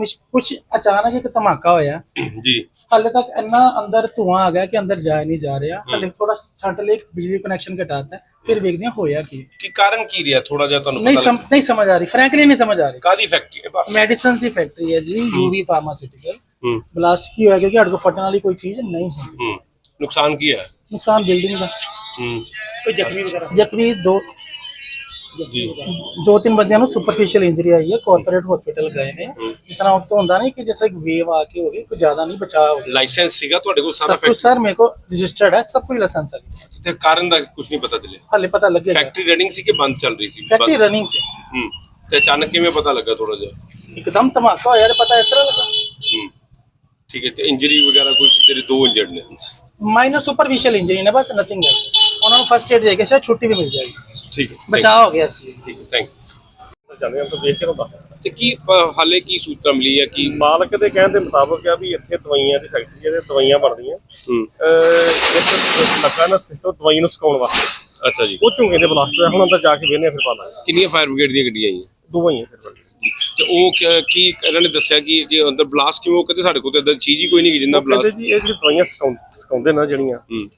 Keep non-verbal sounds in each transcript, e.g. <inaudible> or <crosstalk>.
ਮਿਸ਼ ਕੁਝ ਅਚਾਨਕ ਇੱਕ ਧਮਾਕਾ ਹੋਇਆ। <clears throat> ਜੀ। ਹਾਲੇ ਤੱਕ ਇੰਨਾ ਅੰਦਰ ਧੂਆਂ ਆ ਗਿਆ ਕਿ ਅੰਦਰ ਜਾ ਨਹੀਂ ਜਾ ਰਿਹਾ। ਹਾਲੇ ਥੋੜਾ ਛੱਡ ਲਈ ਬਿਜਲੀ ਕਨੈਕਸ਼ਨ ਘਟਾਤਾ। ਹੈ, ਫਿਰ ਵੇਖਦੇ ਹਾਂ ਹੋਇਆ ਕੀ। ਕੀ ਕਾਰਨ ਕੀ ਰਿਹਾ? ਥੋੜਾ ਜਿਹਾ ਤੁਹਾਨੂੰ ਨਹੀਂ ਪਤਾ ਸਮ ਨਹੀਂ ਸਮਝ ਆ ਰਹੀ। ਫ੍ਰੈਂਕਲੀ ਨਹੀਂ ਸਮਝ ਆ ਰਹੀ। ਕਾਦੀ ਫੈਕਟਰੀ ਹੈ? ਬਸ। ਮੈਡੀਸਨ ਦੀ ਫੈਕਟਰੀ ਹੈ ਜੀ ਯੂਵੀ ਫਾਰਮਾਸਿਊਟੀਕਲ ਹੂੰ। ਬਲਾਸਟ ਕੀ ਹੋਇਆ ਕਿਉਂਕਿ ਸਾਡੇ ਕੋਲ ਫਟਣ ਵਾਲੀ ਕੋਈ ਚੀਜ਼ ਨਹੀਂ ਸੀ। ਹੂੰ। ਨੁਕਸਾਨ ਕੀ ਹੈ ਨੁਕਸਾਨ ਬਿਲਡਿੰਗ ਦਾ। ਹੂੰ। ਕੋਈ ਜ਼ਖਮੀ ਵਗੈਰਾ? ਜ਼ਖਮੀ ਦੋ ਜੀ। ਦੋ ਤਿੰਨ ਬੰਦਿਆਂ ਨੂੰ ਸੁਪਰਫੀਸ਼ੀਅਲ ਇੰਜਰੀ ਆਈ ਹੈ ਕਾਰਪੋਰੇਟ ਹਸਪੀਟਲ ਗਏ ਨੇ। ਜਿਸ ਤਰ੍ਹਾਂ ਉਹ ਤੋਂ ਹੁੰਦਾ ਨਹੀਂ ਕਿ ਜਿਵੇਂ ਇੱਕ ਵੇਵ ਆ ਕੇ ਹੋ ਗਈ ਕੋਈ ਜ਼ਿਆਦਾ ਨਹੀਂ ਬਚਾਅ ਹੋ ਗਿਆ। ਲਾਇਸੈਂਸ ਸੀਗਾ ਤੁਹਾਡੇ ਕੋਲ ਸਾਰਾ ਸਭ ਕੁਝ ਸਰ ਮੇਰੇ ਕੋ ਰਜਿਸਟਰਡ ਹੈ ਸਭ ਕੁਝ ਲਾਇਸੈਂਸ ਹੈ। ਤੇ ਕਾਰਨ ਦਾ ਕੁਝ ਨਹੀਂ ਪਤਾ ਚੱਲਿਆ? ਹਾਲੇ ਪਤਾ ਲੱਗੇਗਾ ਫੈਕਟਰੀ ਰਨਿੰਗ ਸੀ ਕਿ ਬੰਦ ਚੱਲ ਰਹੀ ਸੀ? ਫੈਕਟਰੀ ਰਨਿੰਗ ਸੀ। ਹੂੰ। ਤੇ ਅਚਾਨਕ ਕਿਵੇਂ ਪਤਾ ਲੱਗਾ ਥੋੜਾ ਜਿਹਾ? ਇੱਕਦਮ ਧਮਾਕਾ ਹੋਇਆ ਤੇ ਪਤਾ ਇਸ ਤਰ੍ਹਾਂ ਲੱਗਾ। ਹੂੰ। ਠੀਕ ਹੈ ਤੇ ਇੰਜਰੀ ਵਗੈਰਾ ਕੁਝ ਤੇਰੇ ਦੋ ਇੰਜਰਡ ਨੇ? ਮਾਈਨਰ ਸੁਪਰਫੀਸ਼ੀਅਲ ਇੰਜਰੀ ਨੇ ਬਸ ਨਥਿੰਗ ਹੈ। ਉਹਨਾਂ ਨੂੰ ਫਰਸਟ ਏਡ ਦੇ ਕੇ ਸ਼ਾਇਦ ਛੁੱਟੀ ਵੀ ਮਿਲ ਜਾਏਗੀ। ਠੀਕ ਹੈ। Thank ਬਚਾਅ ਹੋ ਗਿਆ ਸੀ। you, ਠੀਕ ਹੈ। ਥੈਂਕ ਜਾਂਦੇ ਹਾਂ ਤਾਂ ਦੇਖ ਕੇ ਤਾਂ ਦੱਸ। ਤੇ ਕੀ ਅ, ਹਾਲੇ ਕੀ ਸੂਚਨਾ ਮਿਲੀ ਹੈ ਕਿ ਮਾਲਕ ਦੇ ਕਹਿਣ ਦੇ ਮੁਤਾਬਕ ਆ ਵੀ ਇੱਥੇ ਦਵਾਈਆਂ ਦੀ ਫੈਕਟਰੀ ਹੈ ਤੇ ਦਵਾਈਆਂ ਬਣਦੀਆਂ ਹੂੰ। ਅਹ ਇੱਕ ਲੱਗਾ ਨਾ ਸਿਸਟਮ ਦਵਾਈ ਨੂੰ ਸੁਕਾਉਣ ਵਾਸਤੇ। ਅੱਛਾ ਜੀ। ਉਹ ਝੁੰਗੇ ਦੇ ਬਲਾਸਟ ਹੋਇਆ ਹੁਣ ਅੰਦਰ ਜਾ ਕੇ ਵੇਖਨੇ ਫਿਰ ਪਤਾ ਲੱਗਾ ਕਿੰਨੀਆਂ ਫਾਇਰ ਬ੍ਰਿਗੇਡ ਦੀਆਂ ਗੱਡੀਆਂ ਆਈਆਂ? ਦੋਵਾਂ ਹੀ ਆ ਫਿਰ ਬੰਦੇ। ਤੇ ਉਹ ਕ- ਕੀ ਇਹਨਾਂ ਨੇ ਦੱਸਿਆ ਕਿ ਕਿ ਅੰਦਰ ਬਲਾਸਟ ਕਿਉਂ ਕਹਿੰਦੇ ਸਾਡੇ ਕੋਲ ਤਾਂ ਇਦਾਂ ਚੀਜ਼ ਹੀ ਕੋਈ ਨਹੀਂ ਜਿੰਨਾ ਉਹ ਕਹਿੰਦੇ ਬਲਾਸਟ ਜੀ ਇਹ ਜਿਹੜੀ ਦਵਾਈਆਂ ਸੁਕਾਉਂ- ਸੁਕਾਉਂਦੇ ਨਾ ਜਿਹੜੀਆਂ ਹੂੰ।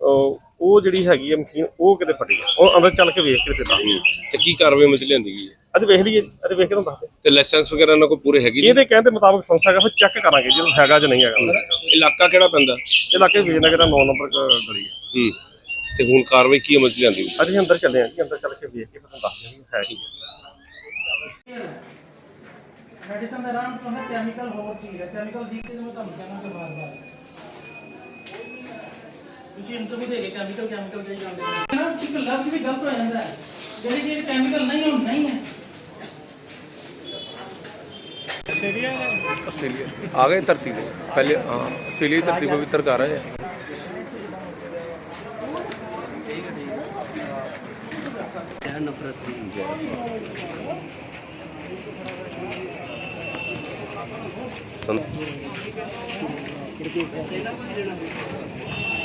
ਉਹ ਉਹ ਜਿਹੜੀ ਹੈਗੀ ਹੈ ਮਸ਼ੀਨ ਉਹ ਕਿਤੇ ਫਟੀ ਹੈ ਉਹ ਅੰਦਰ ਚੱਲ ਕੇ ਵੇਖ ਕੇ ਹੂੰ। ਤੇ ਕੀ ਕਾਰਵਾਈ ਮਚ ਲਿਆਂਦੀ ਗਈ ਹੈ? ਅੱਜ ਵੇਖ ਲਈਏ ਅੱਜ ਵੇਖ ਕੇ ਤੁਹਾਨੂੰ ਦੱਸਦੇ। ਤੇ ਲਾਇਸੈਂਸ ਵਗੈਰਾ ਇਹਨਾਂ ਕੋਲ ਪੂਰੇ ਹੈਗੇ ਨੇ ਇਹਦੇ ਕਹਿਣ ਦੇ ਮੁਤਾਬਕ ਸੰਸਥਾ ਹੈਗਾ ਫਿਰ ਚੈੱਕ ਕਰਾਂਗੇ ਜਦੋਂ ਹੈਗਾ ਜਾਂ ਨਹੀਂ ਹੈਗਾ। ਇਲਾਕਾ ਕਿਹੜਾ ਪੈਂਦਾ? ਇਲਾਕੇ ਵਿਜਨਗਰ ਦਾ 9 ਨੰਬਰ ਕ- ਗਲੀ ਹੈ ਹੂੰ। ਤੇ ਹੁਣ ਕਾਰਵਾਈ ਕੀ ਅਮਲ ਚ ਲਿਆਂਦੀ ਗਈ? ਅੱਜ ਅਸੀਂ ਅੰਦਰ ਚੱਲੇ ਹਾਂ ਜੀ ਅੰਦਰ ਚੱਲ ਕੇ ਵੇਖ ਕੇ ਫਿਰ ਤੁਹਾਨੂੰ ਦੱਸਦੇ ਹਾਂ ਹੈ ਕੀ ਹੈ ਮੈਡੀਸਨ ਦਾ ਨਾਮ ਤੋਂ ਹੈ ਕੈਮੀਕਲ ਹੋਰ ਚੀਜ਼ ਹੈ। ਕੈਮੀਕਲ ਦੀ ਤੇ ਮੈਂ ਤੁਹਾਨੂੰ ਕਹਿਣਾ ਤੇ ਬਾਰ-ਬਾਰ ਤੁਸੀਂ ਇੰਟਰਵਿਊ ਦੇ ਕੇ ਕੈਮੀਕਲ ਕੈਮੀਕਲ ਕਹੀ ਜਾਂਦੇ ਹੋ। ਨਾ ਇੱਕ ਲਫ਼ਜ਼ ਵੀ ਗਲਤ ਹੋ ਜਾਂਦਾ ਹੈ। ਜਿਹੜੀ ਚੀਜ਼ ਕੈਮੀਕਲ ਨਹੀਂ ਉਹ ਨਹੀਂ ਹੈ। ਆਸਟ੍ਰੇਲੀਆ ਆ ਗਏ ਧਰਤੀ ਤੇ। ਪਹਿਲੇ ਹਾਂ ਆਸਟ੍ਰੇਲੀਆ ਦੀ ਧਰਤੀ ਪਵਿੱਤਰ ਕਰ ਰਹੇ ਆ। ਸੰ-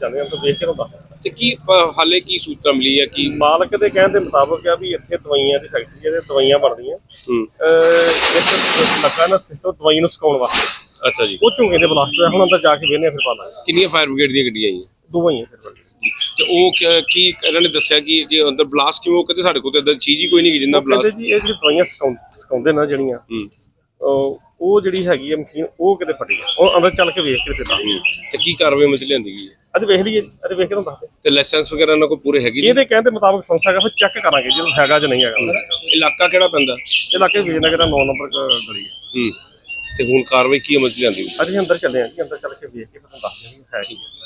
ਚੱਲੇ ਹਾਂ ਤਾਂ ਵੇਖ ਕੇ ਤੁਹਾਨੂੰ ਦੱਸਦੇ ਤੇ ਕੀ ਅ, ਹਾਲੇ ਕੀ ਸੂਚਨਾ ਮਿਲੀ ਹੈ ਕਿ ਮਾਲਕ ਦੇ ਕਹਿਣ ਦੇ ਮੁਤਾਬਕ ਆ ਵੀ ਇੱਥੇ ਦਵਾਈਆਂ ਦੀ ਫੈਕਟਰੀ ਹੈ ਤੇ ਦਵਾਈਆਂ ਬਣਦੀਆਂ। ਹੂੰ। ਅਹ ਇੱਕ ਲੱਗਾ ਨਾ ਸਿਸਟਮ ਦਵਾਈ ਨੂੰ ਸੁਕਾਉਣ ਵਾਸਤੇ। ਅੱਛਾ ਜੀ। ਉਹ ਝੁੰਗੇ ਦੇ ਬਲਾਸਟ ਹੋਇਆ ਹੁਣ ਅੰਦਰ ਜਾ ਕੇ ਵੇਖਨੇ ਫਿਰ ਪਤਾ ਲੱਗਾ ਕਿੰਨੀਆਂ ਫਾਇਰ ਬ੍ਰਿਗੇਡ ਦੀਆਂ ਗੱਡੀਆਂ ਆਈਆਂ? ਦੋਵਾਂ ਹੀ ਆ ਫਿਰ। ਤੇ ਉਹ ਕ- ਕੀ ਇਹਨਾਂ ਨੇ ਦੱਸਿਆ ਕਿ ਕਿ ਅੰਦਰ ਬਲਾਸਟ ਕਿਉਂ ਕਹਿੰਦੇ ਸਾਡੇ ਕੋਲ ਤਾਂ ਇਦਾਂ ਚੀਜ਼ ਹੀ ਕੋਈ ਨਹੀਂ ਕਿ ਜਿੰਨਾ ਉਹ ਕਹਿੰਦੇ ਬਲਾਸਟ ਜੀ ਇਹ ਜਿਹੜੀ ਦਵਾਈਆਂ ਸੁਕਾਉਂ- ਸੁਕਾਉਂਦੇ ਨਾ ਜਿਹੜੀਆਂ ਹੂੰ। ਉਹ ਜਿਹੜੀ ਹੈਗੀ ਹੈ ਮਸ਼ੀਨ ਉਹ ਕਿਤੇ ਫਟੀ ਹੈ ਉਹ ਅੰਦਰ ਚੱਲ ਕੇ ਵੇਖ ਕੇ ਹੂੰ। ਤੇ ਕੀ ਕਾਰਵਾਈ ਮਚ ਲਿਆਂਦੀ ਗਈ ਹੈ? ਅੱਜ ਵੇਖ ਲਈਏ ਅੱਜ ਵੇਖ ਕੇ ਤੁਹਾਨੂੰ ਦੱਸਦੇ। ਤੇ ਲਾਇਸੈਂਸ ਵਗੈਰਾ ਇਹਨਾਂ ਕੋਲ ਪੂਰੇ ਹੈਗੇ ਨੇ ਇਹਦੇ ਕਹਿਣ ਦੇ ਮੁਤਾਬਕ ਸੰਸਥਾ ਹੈਗਾ ਫਿਰ ਚੈੱਕ ਕਰਾਂਗੇ ਜਦੋਂ ਹੈਗਾ ਜਾਂ ਨਹੀਂ ਹੈਗਾ। ਇਲਾਕਾ ਕਿਹੜਾ ਪੈਂਦਾ? ਇਲਾਕੇ ਵਿਜਨਗਰ ਦਾ 9 ਨੰਬਰ ਕ- ਗਲੀ ਹੈ ਹੂੰ। ਤੇ ਹੁਣ ਕਾਰਵਾਈ ਕੀ ਚ ਲਿਆਂਦੀ ਗਈ? ਅੱਜ ਅਸੀਂ ਅੰਦਰ ਚੱਲੇ ਹਾਂ ਜੀ ਅੰਦਰ ਚੱਲ ਕੇ ਵੇਖ ਕੇ ਫਿਰ ਤੁਹਾਨੂੰ ਦੱਸਦੇ ਹਾਂ ਹੈ ਕੀ ਹੈ